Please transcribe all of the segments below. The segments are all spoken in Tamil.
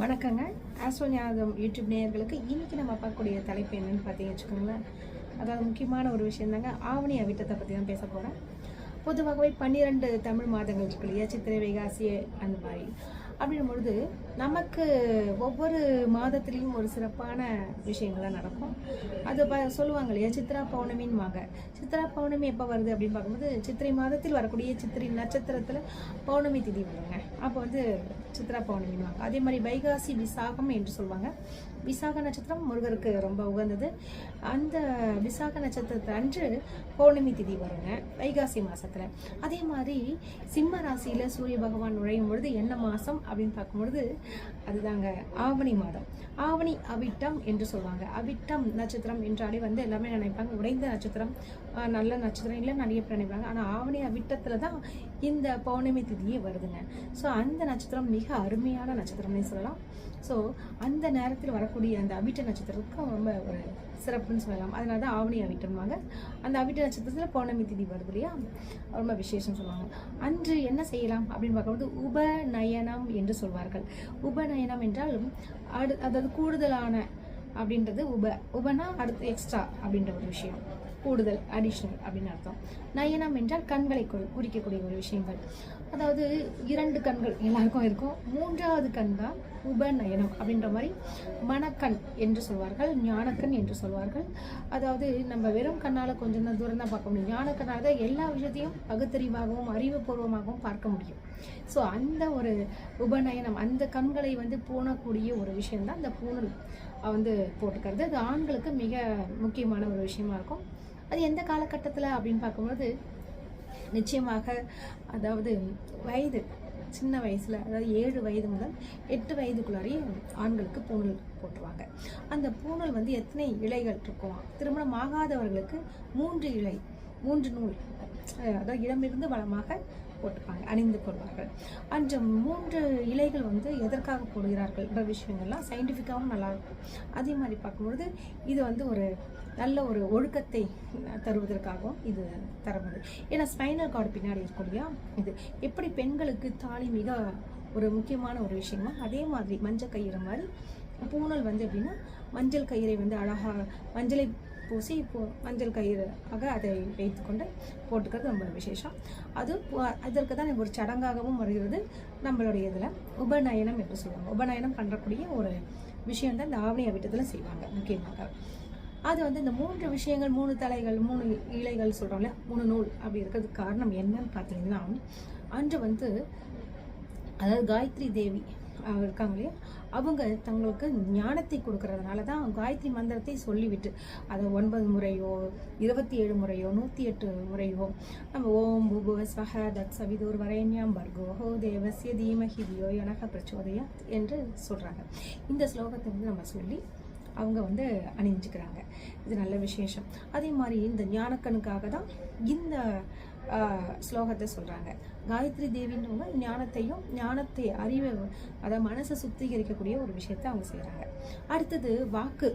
வணக்கங்க. ஆஸ்ட்ரோ ஞானம் யூடியூப் நேயர்களுக்கு இன்றைக்கி நம்ம பார்க்கக்கூடிய தலைப்பு என்னென்னு பார்த்தீங்கன்னு வச்சுக்கோங்களேன். அதாவது முக்கியமான ஒரு விஷயம் தாங்க ஆவணி அவிட்டத்தை பற்றி தான் பேச போகிறேன் பொதுவாகவே பன்னிரெண்டு தமிழ் மாதங்கள் இருக்கு இல்லையா சித்திரை வைகாசி அந்த மாதிரி அப்படின்னும் பொழுது நமக்கு ஒவ்வொரு மாதத்துலேயும் ஒரு சிறப்பான விஷயங்கள்லாம் நடக்கும். அது ப சொல்லுவாங்க இல்லையா? சித்ரா பௌர்ணமின்வாங்க சித்ரா பௌர்ணமி எப்போ வருது அப்படின்னு பார்க்கும்போது சித்திரை மாதத்தில் வரக்கூடிய சித்திரை நட்சத்திரத்தில் பௌர்ணமி திதி வருங்க. அப்போ வந்து சித்ரா பௌர்ணமின்வாங்க அதே மாதிரி வைகாசி விசாகம் என்று சொல்லுவாங்க. விசாக நட்சத்திரம் முருகருக்கு ரொம்ப உகந்தது. அந்த விசாக நட்சத்திரத்தை அன்று பௌர்ணமி திதி வருங்க வைகாசி மாதத்தில் அதே மாதிரி சிம்ம ராசியில் சூரிய பகவான் நுழையும் பொழுது என்ன மாதம் அப்படின்னு பார்க்கும்பொழுது அதுதாங்க ஆவணி மாதம். ஆவணி அவிட்டம் என்று சொல்லுவாங்க. அவிட்டம் நட்சத்திரம் என்றாலே வந்து எல்லாமே நினைப்பாங்க. உடைந்த நட்சத்திரம் நல்ல நட்சத்திரம் இல்லை நிறைய பேர் நினைப்பாங்க. ஆனால் ஆவணி அவிட்டத்தில் தான் இந்த பௌர்ணமி திதியே வருதுங்க. ஸோ அந்த நட்சத்திரம் மிக அருமையான நட்சத்திரம்னே சொல்லலாம். ஸோ அந்த நேரத்தில் வரக்கூடிய அந்த அவிட்ட நட்சத்திரத்துக்கும் ரொம்ப ஒரு சிறப்புன்னு சொல்லலாம். அதனால தான் ஆவணி அவிட்டம்வாங்க அந்த அவிட்ட நட்சத்திரத்தில் பௌர்ணமி திதி வருது இல்லையா? ரொம்ப விசேஷம் சொல்லுவாங்க. அன்று என்ன செய்யலாம்? அப்படின்னு பார்க்கும்போது உபநயனம் என்று சொல்வார்கள். உபநயனம் என்றாலும் அடு அதாவது கூடுதலான அப்படின்றது உப உபனா அடுத்து எக்ஸ்ட்ரா அப்படின்ற ஒரு விஷயம். கூடுதல் அடிஷ்னல் அப்படின்னு அர்த்தம். நயனம் என்றால் கண்களை குறிக்கக்கூடிய ஒரு விஷயங்கள். அதாவது இரண்டு கண்கள் எல்லாருக்கும் இருக்கும். மூன்றாவது கண் தான் உபநயனம் அப்படின்ற மாதிரி மனக்கண் என்று சொல்வார்கள் ஞானக்கண் என்று சொல்வார்கள். அதாவது நம்ம வெறும் கண்ணால் கொஞ்சம் தான் தூரம் தான் பார்க்க முடியும். ஞானக்கண்ணால் தான் எல்லா விஷயத்தையும் பகுத்தறிவாகவும் அறிவுபூர்வமாகவும் பார்க்க முடியும். ஸோ அந்த ஒரு உபநயனம் அந்த கண்களை வந்து பூணக்கூடிய ஒரு விஷயந்தான் அந்த இந்த பூணல். வந்து போட்டுக்கிறது. அது ஆண்களுக்கு மிக முக்கியமான ஒரு விஷயமா இருக்கும். அது எந்த காலகட்டத்தில் அப்படின்னு பார்க்கும்போது நிச்சயமாக அதாவது வயது சின்ன வயசில் அதாவது ஏழு வயது முதல் எட்டு வயதுக்குள்ளாரையும் ஆண்களுக்கு பூணல் போட்டுருவாங்க. அந்த பூணல் வந்து எத்தனை இலைகள் இருக்கும் திருமணம் ஆகாதவர்களுக்கு மூன்று இலை மூன்று நூல் அதாவது இடமிருந்து வளமாக போட்டுப்பாங்க அணிந்து கொள்வார்கள். அந்த மூன்று இலைகள் வந்து எதற்காக போடுகிறார்கள்ன்ற விஷயங்கள்லாம் சயின்டிஃபிக்காகவும் நல்லாயிருக்கும் அதே மாதிரி பார்க்கும்பொழுது இது வந்து ஒரு நல்ல ஒரு ஒழுக்கத்தை தருவதற்காகவும் இது தரப்படுது. ஏன்னா ஸ்பைனல் கார்டு பின்னாடி இருக்கும் இல்லையா? இது எப்படி பெண்களுக்கு தாலி மிக ஒரு முக்கியமான ஒரு விஷயமா? அதே மாதிரி மஞ்சள் கயிறு மாதிரி பூணல் வந்து எப்படின்னா மஞ்சள் கயிறை வந்து அழகாக மஞ்சளை பூசி பூ மஞ்சள் கயிறு ஆக அதை வைத்து கொண்டு போட்டுக்கிறது ரொம்ப விசேஷம். அது அதற்கு தான் ஒரு சடங்காகவும் வருகிறது நம்மளுடைய இதில் உபநயனம் என்று சொல்லுவாங்க. உபநயனம் பண்ணுறக்கூடிய ஒரு விஷயம் தான் இந்த ஆவணியை விட்டத்தில் செய்வாங்க முக்கியமாக. அது வந்து இந்த மூன்று விஷயங்கள் மூணு தலைகள் மூணு இலைகள் சொல்கிறோம்ல மூணு நூல் அப்படி இருக்கிறதுக்கு காரணம் என்னன்னு பார்த்தீங்கன்னா அன்று வந்து அதாவது காயத்ரி தேவி இருக்காங்க இல்லையா? அவங்க தங்களுக்கு ஞானத்தை கொடுக்கறதுனால தான் காயத்ரி மந்திரத்தை சொல்லிவிட்டு அதை ஒன்பது முறையோ இருபத்தி ஏழு முறையோ நூற்றி எட்டு முறையோ நம்ம ஓம் புபுவ ஸ்வஹ தத் சவிதூர் வரேன்யாம் பர்கோஹோ தேவசிய தீமஹி தியோ எனக பிரச்சோதயா என்று சொல்கிறாங்க இந்த ஸ்லோகத்தை வந்து நம்ம சொல்லி அவங்க வந்து அணிஞ்சுக்கிறாங்க. இது நல்ல விசேஷம். அதே மாதிரி இந்த ஞானக்கனுக்காக தான் இந்த ஸ்லோகத்தை சொல்கிறாங்க காயத்ரி தேவின்றவங்க ஞானத்தையும் ஞானத்தை அறிவை அதை மனசை சுத்திகரிக்கக்கூடிய ஒரு விஷயத்தை அவங்க செய்கிறாங்க அடுத்தது வாக்கு.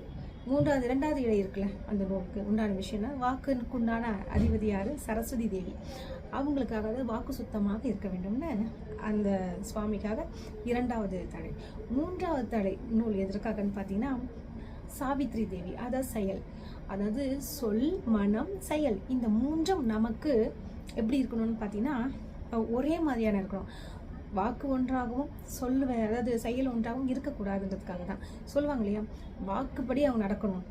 மூன்றாவது இரண்டாவது இடம் இருக்குல்ல அந்த நூலுக்கு உண்டான விஷயம்னா வாக்குக்கு உண்டான அதிபதி யார்? சரஸ்வதி தேவி. அவங்களுக்காக வாக்கு சுத்தமாக இருக்க வேண்டும்னு அந்த சுவாமிக்காக இரண்டாவது தடை. மூன்றாவது தடை நூல் எதற்காகன்னு பார்த்தீங்கன்னா சாவித்ரி தேவி. அதாவது செயல். அதாவது சொல் மனம் செயல். இந்த மூன்றும் நமக்கு எப்படி இருக்கணும்னு பார்த்தீங்கன்னா ஒரே மாதிரியான இருக்கணும். வாக்கு ஒன்றாகவும் சொல்லுவேன் அதாவது செயல் ஒன்றாகவும் இருக்கக்கூடாதுன்றதுக்காக தான். சொல்லுவாங்க இல்லையா? வாக்குப்படி அவங்க நடக்கணும்.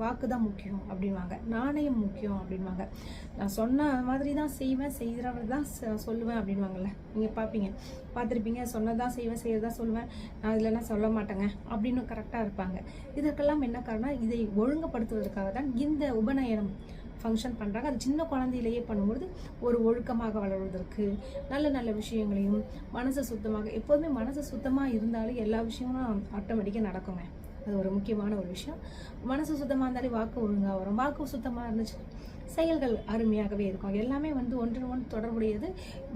வாக்கு தான் முக்கியம் அப்படின்வாங்க. நாணயம் முக்கியம் அப்படின்வாங்க. நான் சொன்ன மாதிரி தான் செய்வேன் செய்கிறவர் தான் சொல்லுவேன் அப்படின்வாங்கல்ல. நீங்கள் பார்ப்பீங்க. பார்த்துருப்பீங்க சொன்னதான் செய்வேன் செய்கிறதா சொல்லுவேன். நான் இல்லைன்னா சொல்ல மாட்டேங்க அப்படின்னு கரெக்டாக இருப்பாங்க. இதற்கெல்லாம் என்ன காரணம் இதை ஒழுங்குபடுத்துவதற்காக தான் இந்த உபநயனம் ஃபங்க்ஷன் பண்ணுறாங்க அது சின்ன குழந்தையிலேயே பண்ணும்பொழுது ஒரு ஒழுக்கமாக வளர்வதற்கு நல்ல நல்ல விஷயங்களையும் மனசு சுத்தமாக எப்போதுமே மனசு சுத்தமாக இருந்தாலே எல்லா விஷயமும் ஆட்டோமேட்டிக்காக நடக்குங்க. அது ஒரு முக்கியமான ஒரு விஷயம். மனசு சுத்தமாக இருந்தாலே வாக்கு ஒழுங்காக வரும். வாக்கு சுத்தமாக இருந்துச்சு செயல்கள் அருமையாகவே இருக்கும். எல்லாமே வந்து ஒன்று ஒன்று தொடர்புடையது.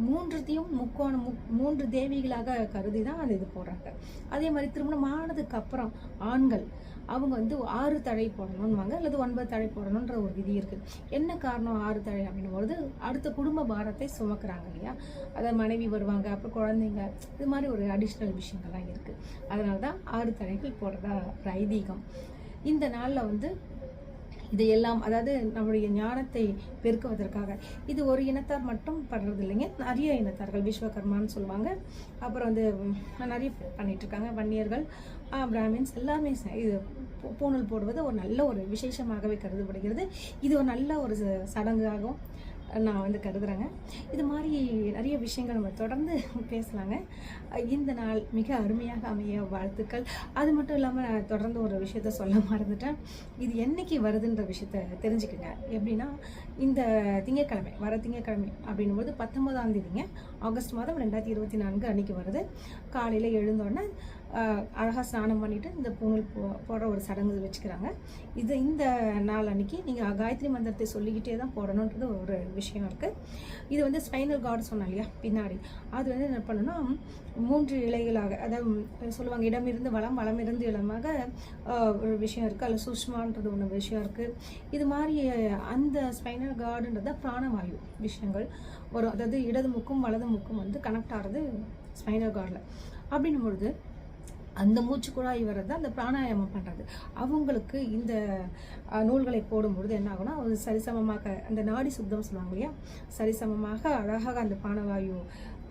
மூன்றுத்தையும் முக்கோணம் முக் மூன்று தேவிகளாக கருதி தான் அது இது போடுறாங்க. அதே மாதிரி திருமணம் ஆனதுக்கு அப்புறம் ஆண்கள் அவங்க வந்து ஆறு தழை போடணும்வாங்க அல்லது ஒன்பது தழை போடணுன்ற ஒரு விதி இருக்குது என்ன காரணம் ஆறு தழை அப்படின்னும் பொழுது அடுத்த குடும்ப பாரத்தை சுமக்குறாங்க இல்லையா? அதை மனைவி வருவாங்க அப்புறம் குழந்தைங்க இது மாதிரி ஒரு அடிஷ்னல் விஷயங்கள்லாம் இருக்குது அதனால தான் ஆறு தழைகள் போடுறதா ஒரு ஐதீகம். இந்த நாளில் வந்து இதையெல்லாம் அதாவது நம்முடைய ஞானத்தை பெருக்குவதற்காக. இது ஒரு இனத்தார் மட்டும் பண்ணுறது இல்லைங்க நிறைய இனத்தார்கள் விஸ்வகர்மான்னு சொல்லுவாங்க. அப்புறம் வந்து நிறைய பேர் பண்ணிட்டு இருக்காங்க வன்னியர்கள் பிராமின்ஸ் எல்லாமே ச- இது பூ- பூணூல் போடுவது ஒரு நல்ல ஒரு விசேஷமாகவே கருதப்படுகிறது. இது ஒரு நல்ல ஒரு ச- சடங்காகவும் நான் வந்து கருதுகிறேங்க இது மாதிரி நிறைய விஷயங்கள் நம்ம தொடர்ந்து பேசலாங்க. இந்த நாள் மிக அருமையாக அமைய வாழ்த்துக்கள். அது மட்டும் இல்லாமல் நான் தொடர்ந்து ஒரு விஷயத்த சொல்ல மறந்துட்டேன். இது என்னைக்கு வருதுன்ற விஷயத்த தெரிஞ்சுக்கங்க. எப்படின்னா இந்த திங்கட்கிழமை வர திங்கட்கிழமை அப்படின்னும் போது பத்தொன்பதாம் தேதிங்க. ஆகஸ்ட் மாதம் ரெண்டாயிரத்தி இருபத்தி நான்கு அன்னைக்கு வருது. காலையில் எழுந்தோடனே அழகாக ஸ்நானம் பண்ணிவிட்டு இந்த பூணூல் போ போடுற ஒரு சடங்கு வச்சுக்கிறாங்க. இது இந்த நாள் அன்னைக்கு நீங்கள் காயத்ரி மந்திரத்தை சொல்லிக்கிட்டே தான் போடணுன்றது ஒரு விஷயம் இருக்குது இது வந்து ஸ்பைனல் கார்டு சொன்னோம் இல்லையா பின்னாடி. அது வந்து என்ன பண்ணணும்னா மூன்று இலைகளாக அதாவது சொல்லுவாங்க இடமிருந்து வளம் வளமிருந்து இடமாக ஒரு விஷயம் இருக்குது அதில் சுஷ்மான்றது ஒன்று விஷயம் இருக்குது இது மாதிரி அந்த ஸ்பைனல் கார்டுன்றது பிராணவாயு விஷயங்கள். வரும் அதாவது இடது முக்கும் வலது முக்கும் வந்து கனெக்ட் ஆகிறது ஸ்பைனல் கார்டில். அப்படின்னும் பொழுது அந்த மூச்சு குழாய் வர்றது அந்த பிராணாயாமம் பண்ணுறது அவங்களுக்கு இந்த நூல்களை போடும்பொழுது என்ன ஆகும்னா அது சரிசமமாக அந்த நாடி சுத்தம் சொல்லுவாங்க இல்லையா? சரிசமமாக அழகாக அந்த பிராணவாயு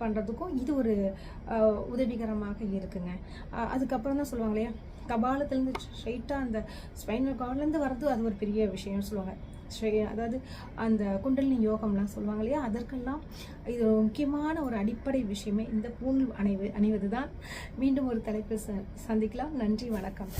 பண்ணுறதுக்கும் இது ஒரு உதவிகரமாக இருக்குங்க. அதுக்கப்புறம் தான் சொல்லுவாங்க இல்லையா? கபாலத்துலேருந்து ஸ்ட்ரைட்டாக அந்த ஸ்பைனல் கார்ட்லேருந்து வர்றது அது ஒரு பெரிய விஷயம்னு சொல்லுவாங்க. ஸ்ரீ அதாவது அந்த குண்டலினி யோகம்லாம் சொல்லுவாங்க இல்லையா? அதற்கெல்லாம் இது முக்கியமான ஒரு அடிப்படை விஷயமே. இந்த பூண் அணிவு அணிவது தான் மீண்டும் ஒரு தலைப்பில் ச- சந்திக்கலாம். நன்றி வணக்கம்.